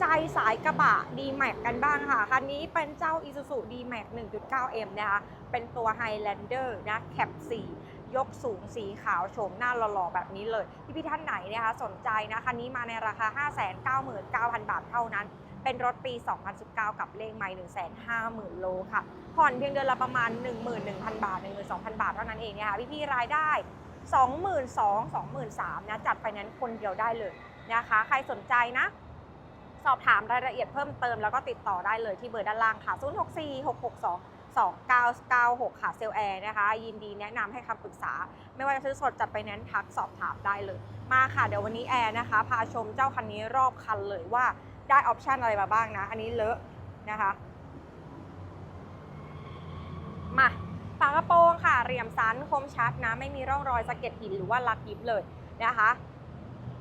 ใจสายกระบะ D-Max กันบ้างค่ะ คันนี้เป็นเจ้า Isuzu D-Max 1.9M นะคะ เป็นตัว Highlander นะแคป4ยกสูงสีขาวโฉมหน้าหล่อๆแบบนี้เลยที่พี่ท่านไหนนะคะสนใจนะคันนี้มาในราคา 599,000 บาทเท่านั้น เป็นรถปี 2019 กับเลขไม่150,000 โลค่ะ ผ่อนเพียงเดือนละประมาณ 11,000 บาท 12,000 บาทเท่านั้นเองนะคะพี่ๆรายได้ 22,000 23,000นะจัดไฟแนนซ์คนเดียวได้เลยนะคะ ใครสนใจนะ สอบถามรายละเอียดเพิ่มเติมแล้วก็ติดต่อได้เลยที่เบอร์ด้านล่างค่ะ 064 662 2996 ค่ะเซลแอร์นะคะ ยินดีแนะนำให้คำปรึกษา ไม่ว่าจะซื้อสดจัดไปแนนทักสอบถามได้เลย มาค่ะ เดี๋ยววันนี้แอร์นะคะ พาชมเจ้าคันนี้รอบคันเลยว่าได้ออปชันอะไรมาบ้างนะ อันนี้เลอะนะคะ มาฝากระโปรงค่ะเหลี่ยมสันคมชัดนะ ไม่มีร่องรอยสะเก็ดหินหรือว่าลักยิบเลยนะคะ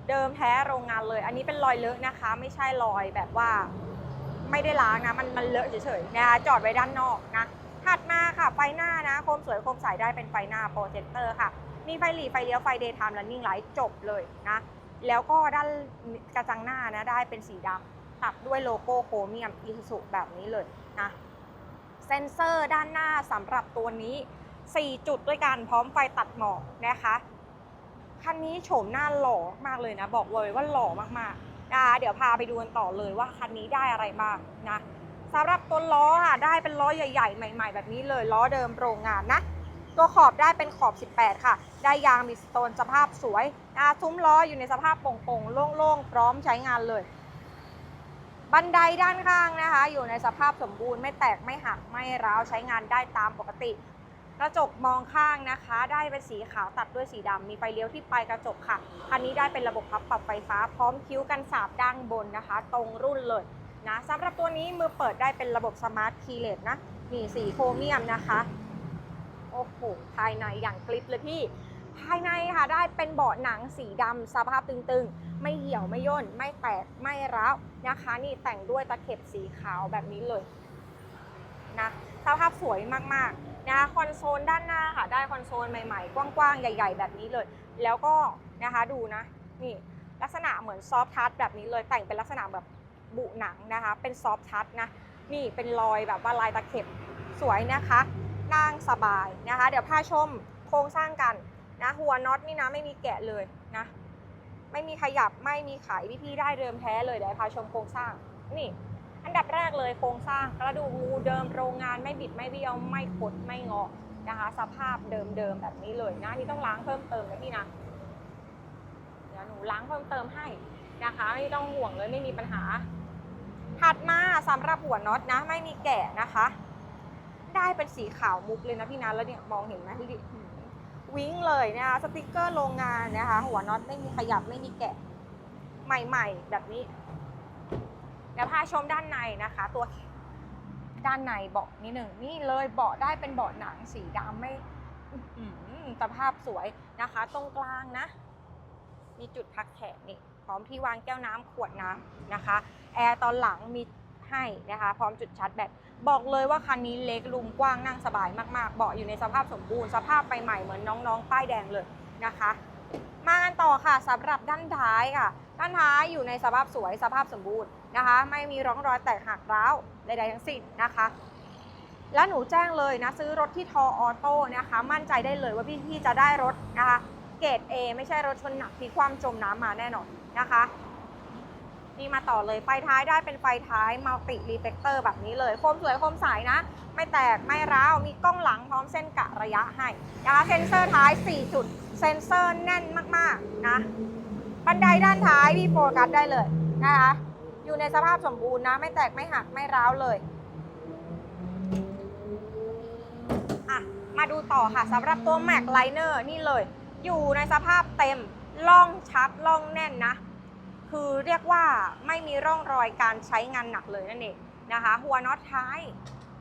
เดิมแท้โรงงานเลย อันนี้เป็นรอยเลอะนะคะ ไม่ใช่รอยแบบว่า ไม่ได้ล้างนะ มันมันเลอะเฉยๆนะคะจอดไว้ด้านนอกนะถัดมาค่ะไฟหน้านะโคมสวยโคมใสได้เป็นไฟหน้าโปรเจคเตอร์ค่ะ มีไฟหลีไฟเลี้ยวไฟเดย์ไทม์ r นนิ่งไลท์จบเลยนะแล้วก็ด้านกระจังหน้านะได้เป็นสีดำตัดด้วยโลโก้โครเมียมอีซูซุแบบนี้เลยนะเซ็นเซอร์ด้านหน้าสำหรับตัวนี้ 4 จุดด้วยกันพร้อมไฟตัดหมอกนะคะ คันนี้โฉมหน้าหล่อมากเลยนะ บอกเลยว่าหล่อมากๆนะเดี๋ยวพาไปดูกันต่อเลยว่าคันนี้ได้อะไรบ้างนะสำหรับตัวล้อค่ะได้เป็นล้อใหญ่ๆ ใหม่ ๆ แบบนี้เลยล้อเดิมโรงงานนะ ตัวขอบได้เป็นขอบ 18 ค่ะ ได้ยางมิสโตนสภาพสวยนะซุ้มล้ออยู่ในสภาพโปร่งๆโล่งๆพร้อมใช้งานเลย บันไดด้านข้างนะคะ อยู่ในสภาพสมบูรณ์ไม่แตกไม่หักไม่ร้าวใช้งานได้ตามปกติ กระจกมองข้างนะคะ ได้เป็นสีขาวตัดด้วยสีดำมีไฟเลี้ยวที่ปลายกระจกค่ะคันนี้ได้เป็นระบบพับปรับไฟฟ้าพร้อมคิ้วกันสาบด้านบนนะคะ ตรงรุ่นเลยนะสำหรับตัวนี้มือเปิดได้เป็นระบบสมาร์ทคีเลสนะนี่สีโครเมียมนะคะโอ้โหภายในอย่างกริปเลยพี่ ภายในค่ะได้เป็นเบาะหนังสีดำสภาพตึงๆ ไม่เหี่ยวไม่ย่น ไม่แตกไม่ร้าวนะคะ นี่แต่งด้วยตะเข็บสีขาวแบบนี้เลย นะสภาพสวยมากๆนะคะคอนโซลด้านหน้าค่ะ ได้คอนโซลใหม่ๆ กว้างๆ ใหญ่ ๆ แบบนี้เลย แล้วก็นะคะดูนะนี่ลักษณะเหมือนซอฟทัชแบบนี้เลยแต่งเป็นลักษณะแบบบุหนังนะคะ เป็นซอฟทัชนะนี่เป็นรอยแบบว่าลายตะเข็บสวยนะคะนั่งสบายนะคะ เดี๋ยวพาชมโครงสร้างกันนะหัวน็อตนี่นะไม่มีแกะเลยนะไม่มีขยับไม่มีไขพี่ๆได้เดิมแท้เลยเดี๋ยวพาชมโครงสร้างนี่ อันดับแรกเลยโครงสร้างกระดูกงูเดิมโรงงานไม่บิดไม่เบี้ยวไม่คดไม่งอนะคะ สภาพเดิมๆแบบนี้เลยนะนี่ต้องล้างเพิ่มเติมนะพี่นะเดี๋ยวหนูล้างเพิ่มเติมให้นะคะไม่ต้องห่วงเลยไม่มีปัญหา ถัดมาสำหรับหัวน็อตนะ ไม่มีแกะนะคะ ได้เป็นสีขาวมุกเลยนะพี่นะแล้วเนี่ยมองเห็นไหมดูดิวิ้งเลยนะคะสติกเกอร์โรงงานนะคะ หัวน็อตไม่มีขยับไม่มีแกะ ใหม่ ๆ แบบนี้ เดี๋ยวพาชมด้านในนะคะ ตัวด้านในเบาะนิดหนึ่งนี่เลยเบาะได้เป็นเบาะหนังสีดำไม่สภาพสวยนะคะ ตรงกลางนะ มีจุดพักแขนนี่พร้อมที่วางแก้วน้ำขวดน้ำนะคะ แอร์ตอนหลังมีให้นะคะ พร้อมจุดชาร์จแบตบอกเลยว่าคันนี้เล็กลุมกว้างนั่งสบายมากๆ เบาะอยู่ในสภาพสมบูรณ์สภาพใหม่ๆเหมือนน้องๆ ป้ายแดงเลยนะคะ มากันต่อค่ะสำหรับด้านท้ายค่ะ ด้านท้ายอยู่ในสภาพสวยสภาพสมบูรณ์นะคะ ไม่มีร่องรอยแตกหักร้าวใดๆทั้งสิ้นนะคะ และหนูแจ้งเลยนะซื้อรถที่ทอออโต้นะคะ มั่นใจได้เลยว่าพี่ๆจะได้รถนะคะ เกรด A ไม่ใช่รถชนหนักที่ความจมน้ำมาแน่นอนนะคะ นี่มาต่อเลยไฟท้ายได้เป็นไฟท้ายมัลติรีเฟกเตอร์แบบนี้เลย โคมสวยโคมใสนะ ไม่แตกไม่ร้าว มีกล้องหลังพร้อมเส้นกะระยะให้นะคะเซ็นเซอร์ท้าย 4 จุด เซ็นเซอร์แน่นมากๆนะ บันไดด้านท้ายพี่โฟกัสได้เลยนะคะ อยู่ในสภาพสมบูรณ์นะ ไม่แตกไม่หักไม่ร้าวเลยอะมาดูต่อค่ะสำหรับตัว Mac Liner นี่เลย อยู่ในสภาพเต็มล่องชัดล่องแน่นนะ คือเรียกว่าไม่มีร่องรอยการใช้งานหนักเลยนั่นเองนะคะ หัวน็อตท้าย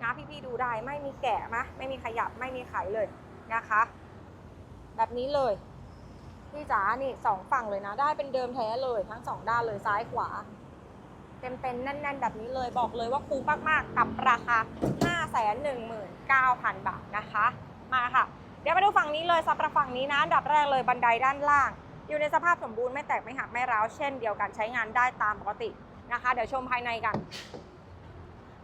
นะพี่ๆดูได้ไม่มีแกะนะไม่มีขยับไม่มีไขเลยนะคะ แบบนี้เลยพี่จ๋านี่สองฝั่งเลยนะ ได้เป็นเดิมแท้เลยทั้งสองด้านเลยซ้ายขวาเต็มเป็นแน่น ๆ แบบนี้เลยบอกเลยว่าคุ้มมากๆ กับราคา 519,000 บาทนะคะ มาค่ะ เดี๋ยวมาดูฝั่งนี้เลยสำหรับฝั่งนี้นะ อันดับแรกเลยบันไดด้านล่าง อยู่ในสภาพสมบูรณ์ไม่แตกไม่หักไม่ร้าวเช่นเดียวกันใช้งานได้ตามปกตินะคะ เดี๋ยวชมภายในกัน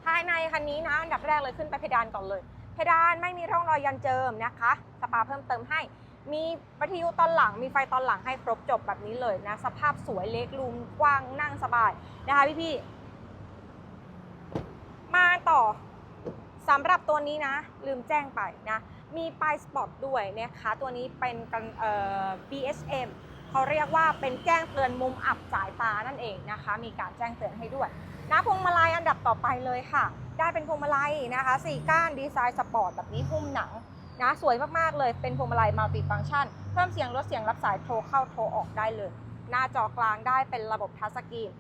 ภายในคันนี้นะอันดับแรกเลยขึ้นไปเพดานก่อนเลย เพดานไม่มีร่องรอยยันเจิมนะคะ สปาเพิ่มเติมให้ มีวิทยุตอนหลัง มีไฟตอนหลังให้ครบจบแบบนี้เลยนะ สภาพสวยเล็กลุมกว้างนั่งสบายนะคะพี่ๆ มาต่อสำหรับตัวนี้นะ ลืมแจ้งไปนะ มีปลายสปอตด้วยนะคะ ตัวนี้เป็น BSM เขาเรียกว่าเป็นแจ้งเตือนมุมอับสายตานั่นเองนะคะ มีการแจ้งเตือนให้ด้วยนะพวงมาลัยอันดับต่อไปเลยค่ะ ได้เป็นพวงมาลัยนะคะสี่ก้านดีไซน์สปอร์ตแบบนี้หุ้มหนังนะสวยมากๆเลยเป็นพวงมาลัยมัลติฟัง c t ชัน เพิ่มเสียงลดเสียงรับสายโทรเข้าโทรออกได้เลย หน้าจอกลางได้เป็นระบบทัชสกรีน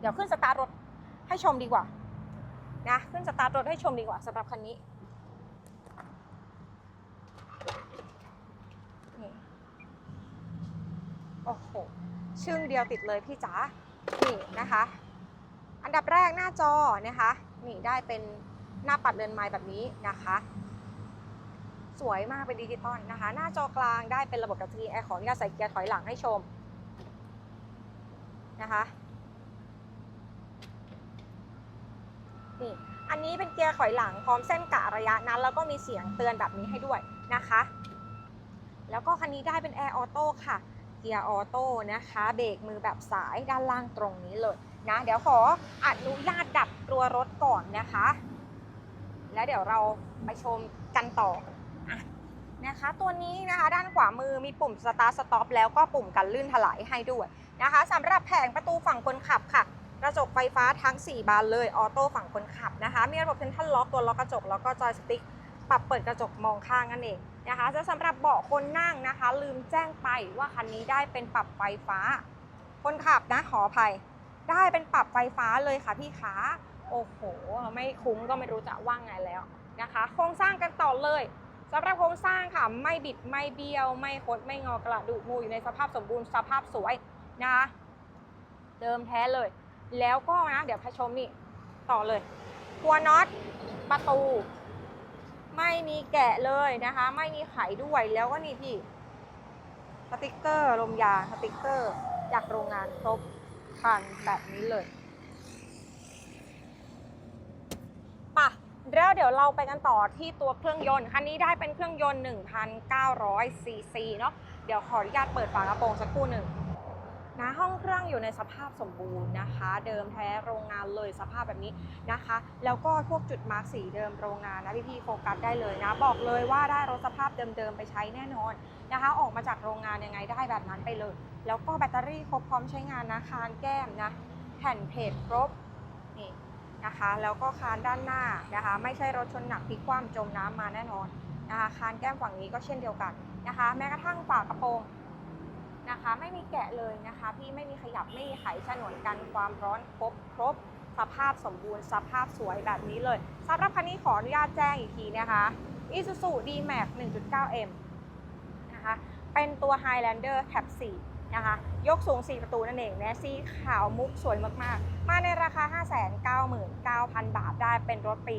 เดี๋ยวขึ้นสตาร์ทรถให้ชมดีกว่านะขึ้นสตาร์ทรถให้ชมดีกว่าสำหรับคันนี้ โอ้โหชึ่งเดียวติดเลยพี่จ๋านี่นะคะ อันดับแรกหน้าจอนะคะนี่ได้เป็นหน้าปัดเรือนไม้แบบนี้นะคะ สวยมากเป็นดิจิตอลนะคะ หน้าจอกลางได้เป็นระบบกับ GR ขออนุญาตใส่เกียร์ถอยหลังให้ชมนะคะนี่อันนี้เป็นเกียร์ถอยหลังพร้อมเส้นกะระยะนั้น แล้วก็มีเสียงเตือนแบบนี้ให้ด้วยนะคะ แล้วก็คันนี้ได้เป็นแอร์ออโต้ค่ะ เกียร์ออโต้นะคะเบรกมือแบบสายด้านล่างตรงนี้เลยนะเดี๋ยวขออนุญาตดับตัวรถก่อนนะคะ แล้วเดี๋ยวเราไปชมกันต่อนะคะ ตัวนี้นะคะด้านขวามือมีปุ่ม Start Stop แล้วก็ปุ่มกันลื่นถลายให้ด้วยนะคะสำหรับแผงประตูฝั่งคนขับค่ะ กระจกไฟฟ้าทั้ง 4 บานเลยออโต้ฝั่งคนขับนะคะ มีระบบเซ็นทรัลล็อกตัวล็อกกระจกแล้วก็จอยสติ๊ก ปรับเปิดกระจกมองข้างนั่นเองนะคะจะสำหรับเบาะคนนั่งนะคะ ลืมแจ้งไปว่าคันนี้ได้เป็นปรับไฟฟ้า คนขับนะขออภัย ได้เป็นปรับไฟฟ้าเลยค่ะพี่ขาโอ้โห ไม่คุ้มก็ไม่รู้จะว่างไงแล้วนะคะ โครงสร้างกันต่อเลยสำหรับโครงสร้างค่ะไม่บิดไม่เบี้ยว ไม่คดไม่งอกระดูกงูอยู่ในสภาพสมบูรณ์สภาพสวยนะคะเดิมแท้เลย แล้วก็นะเดี๋ยวพาชมนี่ต่อเลยหัวน็อตประตู ไม่มีแกะเลยนะคะ ไม่มีไขด้วยแล้วก็นี่พี่สติกเกอร์ลมยางสติกเกอร์จากโรงงานครบคันแบบนี้เลยปะแล้วเดี๋ยวเราไปกันต่อที่ตัวเครื่องยนต์ คันนี้ได้เป็นเครื่องยนต์ 1,900ซีซีเนาะเดี๋ยวขออนุญาตเปิดฝากระโปรงสักครู่หนึ่ง นะห้องเครื่องอยู่ในสภาพสมบูรณ์นะคะ เดิมแท้โรงงานเลยสภาพแบบนี้นะคะ แล้วก็พวกจุดมาร์กสีเดิมโรงงานนะพี่ๆโฟกัสได้เลยนะ บอกเลยว่าได้รถสภาพเดิมๆไปใช้แน่นอนนะคะ ออกมาจากโรงงานยังไงได้แบบนั้นไปเลย แล้วก็แบตเตอรี่ครบพร้อมใช้งานนะคานแก้มนะแผ่นเพจครบนี่นะคะแล้วก็คานด้านหน้านะคะ ไม่ใช่รถชนหนักพลิกคว่ำจมน้ำมาแน่นอนนะคะคานแก้มฝั่งนี้ก็เช่นเดียวกันนะคะ แม้กระทั่งฝากระโปรง นะคะ ไม่มีแกะเลยนะคะ พี่ไม่มีขยับไม่มีไขฉนวนกันความร้อนครบครบ สภาพสมบูรณ์สภาพสวยแบบนี้เลยสำหรับคันนี้ขออนุญาตแจ้งอีกทีนะคะ Isuzu D-Max 1.9M นะคะเป็นตัว Highlander Cab 4นะคะยกสูง 4 ประตูนั่นเองนะสีขาวมุกสวยมากๆ มาในราคา 599,000 บาทได้เป็นรถปี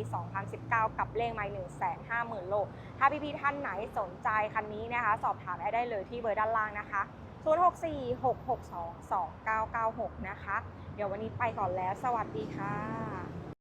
2019 กับเลขไมล์150,000 โล ถ้าพี่ๆท่านไหนสนใจคันนี้นะคะ สอบถามได้เลยที่เบอร์ด้านล่างนะคะ 0646622996 นะคะ เดี๋ยววันนี้ไปก่อนแล้ว สวัสดีค่ะ